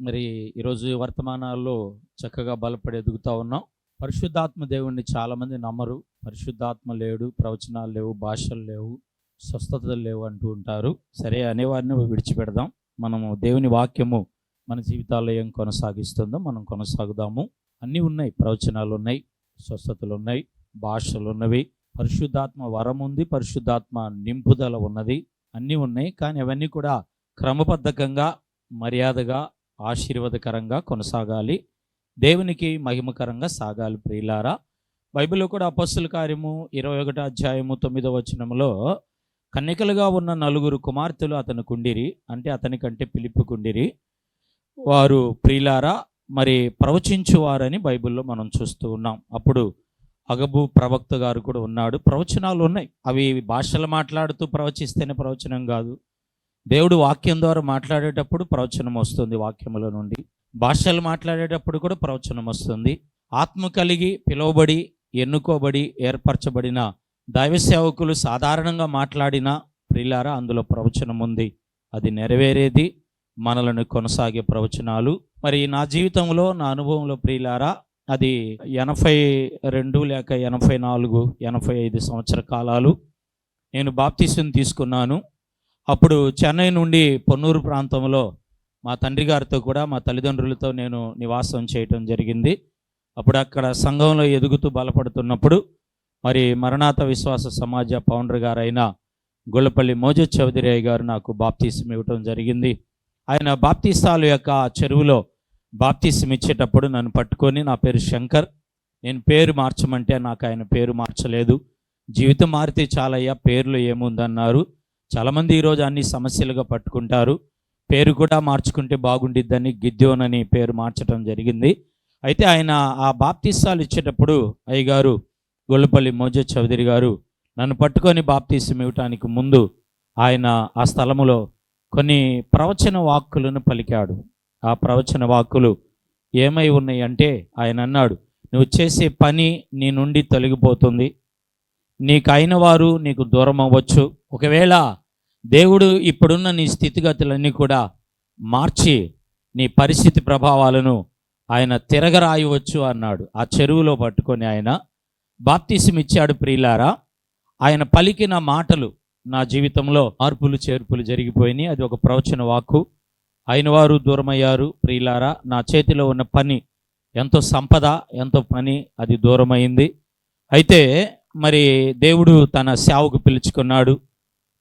మరి ఈరోజు వర్తమానాల్లో చక్కగా బలపడి ఎదుగుతూ ఉన్నాం. పరిశుద్ధాత్మ దేవుణ్ణి చాలామంది నమ్మరు. పరిశుద్ధాత్మ లేడు ప్రవచనాలు లేవు భాషలు లేవు స్వస్థతలు లేవు అంటూ ఉంటారు. సరే అనేవారిని విడిచిపెడదాం. మనము దేవుని వాక్యము మన జీవితాల్లో ఏం కొనసాగిస్తుందో మనం కొనసాగుదాము. అన్నీ ఉన్నాయి. ప్రవచనాలు ఉన్నాయి స్వస్థతలు ఉన్నాయి భాషలు ఉన్నవి. పరిశుద్ధాత్మ వరం ఉంది పరిశుద్ధాత్మ నింపుదల ఉన్నది. అన్నీ ఉన్నాయి. కానీ అవన్నీ కూడా క్రమబద్ధకంగా మర్యాదగా ఆశీర్వాదకరంగా కొనసాగాలి. దేవునికి మహిమకరంగా సాగాలి ప్రియులారా. బైబిల్లో కూడా అపస్సుల కార్యము ఇరవై ఒకటో అధ్యాయము తొమ్మిదో వచనంలో కన్నికలుగా ఉన్న నలుగురు కుమార్తెలు అతను కుండిరి అంటే అతని కంటే పిలుపు కుండిరి. వారు ప్రియులారా మరి ప్రవచించువారని బైబిల్లో మనం చూస్తూ ఉన్నాం. అప్పుడు అగబు ప్రవక్త గారు కూడా ఉన్నాడు. ప్రవచనాలు ఉన్నాయి. అవి భాషలు మాట్లాడుతూ ప్రవచిస్తేనే ప్రవచనం కాదు. దేవుడు వాక్యం ద్వారా మాట్లాడేటప్పుడు ప్రవచనం వస్తుంది వాక్యముల నుండి. భాషలు మాట్లాడేటప్పుడు కూడా ప్రవచనం వస్తుంది. ఆత్మ కలిగి పిలువబడి ఎన్నుకోబడి ఏర్పరచబడిన దైవ సేవకులు సాధారణంగా మాట్లాడిన ప్రిలారా అందులో ప్రవచనం ఉంది. అది నెరవేరేది మనలను కొనసాగే ప్రవచనాలు. మరి నా జీవితంలో నా అనుభవంలో ప్రియులారా అది ఎనభై రెండు లేక ఎనభై నాలుగు ఎనభై ఐదు సంవత్సర కాలాలు నేను బాప్తీసుని తీసుకున్నాను. అప్పుడు చెన్నై నుండి పొన్నూరు ప్రాంతంలో మా తండ్రి గారితో కూడా మా తల్లిదండ్రులతో నేను నివాసం చేయటం జరిగింది. అప్పుడు అక్కడ సంఘంలో ఎదుగుతూ బలపడుతున్నప్పుడు మరి మరణాత విశ్వాస సమాజ ఫౌండర్ గారైన గొల్లపల్లి మోజ చౌదరి గారు నాకు బాప్తీసం ఇవ్వటం జరిగింది. ఆయన బాప్తీసాలు యొక్క చెరువులో బాప్తీసం ఇచ్చేటప్పుడు నన్ను పట్టుకొని నా పేరు శంకర్ నేను పేరు మార్చమంటే నాకు ఆయన పేరు మార్చలేదు. జీవితం మారితే చాలయ్యా పేర్లు ఏముందన్నారు. చాలామంది ఈరోజు అన్ని సమస్యలుగా పట్టుకుంటారు. పేరు కూడా మార్చుకుంటే బాగుండిద్దని గిద్యోనని పేరు మార్చడం జరిగింది. అయితే ఆయన ఆ బాప్తీసాలు ఇచ్చేటప్పుడు అయ్యగారు గొల్లపల్లి మోజ చౌదరి గారు నన్ను పట్టుకొని బాప్తీసం ఇవ్వటానికి ముందు ఆయన ఆ స్థలములో కొన్ని ప్రవచన వాక్కులను పలికాడు. ఆ ప్రవచన వాక్కులు ఏమై ఉన్నాయి అంటే ఆయన అన్నాడు నువ్వు చేసే పని నీ నుండి తొలగిపోతుంది. నీకు అయిన వారు నీకు దూరం అవ్వచ్చు ఒకవేళ దేవుడు ఇప్పుడున్న నీ స్థితిగతులన్నీ కూడా మార్చి నీ పరిస్థితి ప్రభావాలను ఆయన తిరగరాయవచ్చు అన్నాడు. ఆ చెరువులో పట్టుకొని ఆయన బాప్తీసం ఇచ్చాడు ప్రియులారా. ఆయన పలికిన మాటలు నా జీవితంలో మార్పులు చేర్పులు జరిగిపోయినాయి. అది ఒక ప్రవచన వాక్కు. అయిన వారు దూరమయ్యారు ప్రియులారా. నా చేతిలో ఉన్న పని ఎంతో సంపద ఎంతో పని అది దూరమైంది. అయితే మరి దేవుడు తన సేవకు పిలుచుకున్నాడు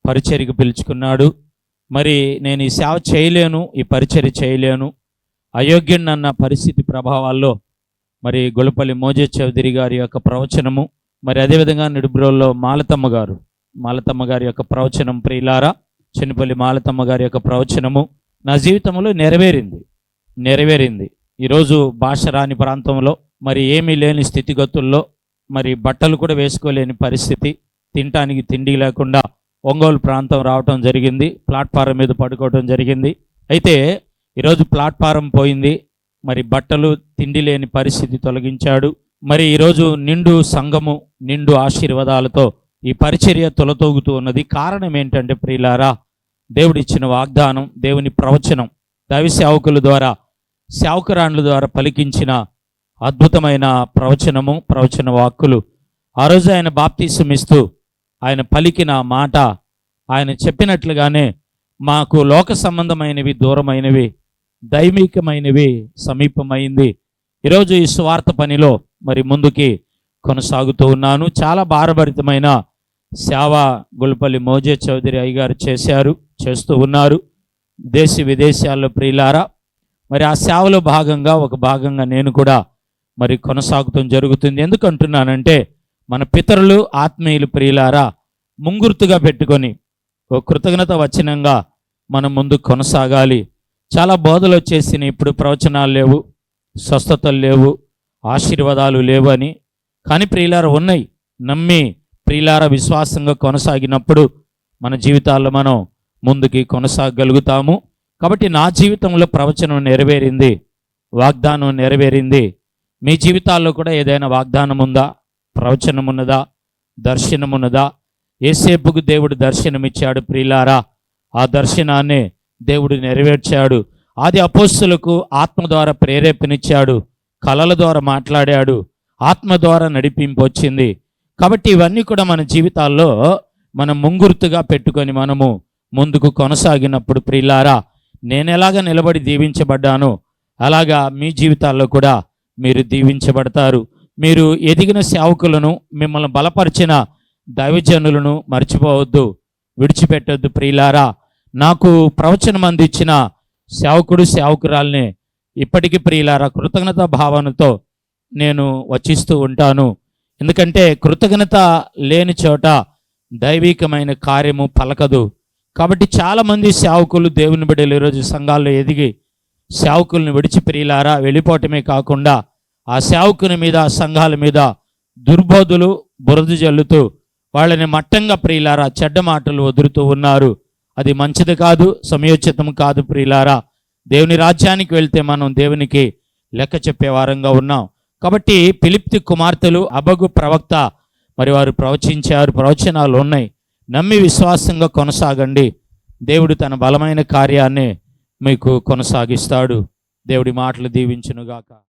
పరిచర్యకు పిలుచుకున్నాడు. మరి నేను ఈ సేవ చేయలేను ఈ పరిచర్య చేయలేను. అయోగ్యున్నన్న పరిస్థితి ప్రభావాల్లో మరి గొల్లపల్లి మోజే చౌదరి గారి యొక్క ప్రవచనము మరి అదేవిధంగా నిడుబ్రోల్లో మాలతమ్మ గారు మాలతమ్మ గారి యొక్క ప్రవచనం ప్రియులారా చెన్నిపల్లి మాలతమ్మ గారి యొక్క ప్రవచనము నా జీవితంలో నెరవేరింది నెరవేరింది. ఈరోజు భాష రాని ప్రాంతంలో మరి ఏమీ లేని స్థితిగతుల్లో మరి బట్టలు కూడా వేసుకోలేని పరిస్థితి. తినటానికి తిండి లేకుండా ఒంగోలు ప్రాంతం రావటం జరిగింది. ప్లాట్ఫారం మీద పడుకోవటం జరిగింది. అయితే ఈరోజు ప్లాట్ఫారం పోయింది. మరి బట్టలు తిండి లేని పరిస్థితి తొలగించాడు. మరి ఈరోజు నిండు సంఘము నిండు ఆశీర్వాదాలతో ఈ పరిచర్య తొలతోగుతూ ఉన్నది. కారణం ఏంటంటే ప్రియులారా దేవుడిచ్చిన వాగ్దానం దేవుని ప్రవచనం. దైవ సేవకుల ద్వారా సేవకురాండ్ల ద్వారా పలికించిన అద్భుతమైన ప్రవచనము ప్రవచన వాక్కులు. ఆ రోజు ఆయన బాప్తీసం ఆయన పలికిన మాట ఆయన చెప్పినట్లుగానే మాకు లోక సంబంధమైనవి దూరమైనవి దైమికమైనవి సమీపమైంది. ఈరోజు ఈ స్వార్థ పనిలో మరి ముందుకి కొనసాగుతూ ఉన్నాను. చాలా భారభరితమైన సేవ గుల్పల్లి మోజే చౌదరి అయ్యగారు చేశారు చేస్తూ ఉన్నారు. దేశ విదేశాల్లో ప్రియులారా మరి ఆ సేవలో భాగంగా ఒక భాగంగా నేను కూడా మరి కొనసాగుతం జరుగుతుంది. ఎందుకు అంటున్నానంటే మన పితరులు ఆత్మీయులు ప్రియులారా ముంగుర్తుగా పెట్టుకొని ఓ కృతజ్ఞత వచనంగా మనం ముందు కొనసాగాలి. చాలా బోధలు వచ్చేసినాయి ఇప్పుడు ప్రవచనాలు లేవు స్వస్థతలు లేవు ఆశీర్వాదాలు లేవు అని. కానీ ప్రియులార ఉన్నాయి. నమ్మి ప్రియులార విశ్వాసంగా కొనసాగినప్పుడు మన జీవితాల్లో మనం ముందుకి కొనసాగలుగుతాము. కాబట్టి నా జీవితంలో ప్రవచనం నెరవేరింది వాగ్దానం నెరవేరింది. మీ జీవితాల్లో కూడా ఏదైనా వాగ్దానం ఉందా ప్రవచనం ఉన్నదా దర్శనం ఉన్నదా ఏసేపుకు దేవుడు దర్శనమిచ్చాడు ప్రియులారా ఆ దర్శనాన్ని దేవుడు నెరవేర్చాడు. ఆది అపోస్తులకు ఆత్మ ద్వారా ప్రేరేపణిచ్చాడు. కళల ద్వారా మాట్లాడాడు. ఆత్మ ద్వారా నడిపింపు వచ్చింది కాబట్టి ఇవన్నీ కూడా మన జీవితాల్లో మనం ముంగుర్తుగా పెట్టుకొని మనము ముందుకు కొనసాగినప్పుడు ప్రియులారా నేను ఎలాగ నిలబడి దీవించబడ్డానో అలాగా మీ జీవితాల్లో కూడా మీరు దీవించబడతారు. మీరు ఎదిగిన సేవకులను మిమ్మల్ని బలపరిచిన దైవజనులను మర్చిపోవద్దు. విడిచిపెట్టొద్దు ప్రియులారా. నాకు ప్రవచనం అందించిన సేవకుడు సేవకురాల్ని ఇప్పటికీ ప్రియులారా కృతజ్ఞత భావనతో నేను వచిస్తూ ఉంటాను. ఎందుకంటే కృతజ్ఞత లేని చోట దైవికమైన కార్యము పలకదు. కాబట్టి చాలామంది సేవకులు దేవుని బిడ్డలు ఈరోజు సంఘాల్లో ఎదిగి సేవకులను విడిచి ప్రియులారా వెళ్ళిపోవటమే కాకుండా ఆ సేవకుని మీద సంఘాల మీద దుర్బోధులు బురద జల్లుతూ వాళ్ళని మట్టంగా ప్రియులారా చెడ్డ మాటలు వదులుతూ ఉన్నారు. అది మంచిది కాదు సమయోచితం కాదు ప్రియులారా. దేవుని రాజ్యానికి వెళ్తే మనం దేవునికి లెక్క చెప్పే వారంగా ఉన్నాం. కాబట్టి పిలిప్తి కుమార్తెలు అబగు ప్రవక్త మరి వారు ప్రవచించారు ప్రవచనాలు ఉన్నాయి. నమ్మి విశ్వాసంగా కొనసాగండి. దేవుడు తన బలమైన కార్యాన్ని మీకు కొనసాగిస్తాడు. దేవుడి మాటలు దీవించునుగాక.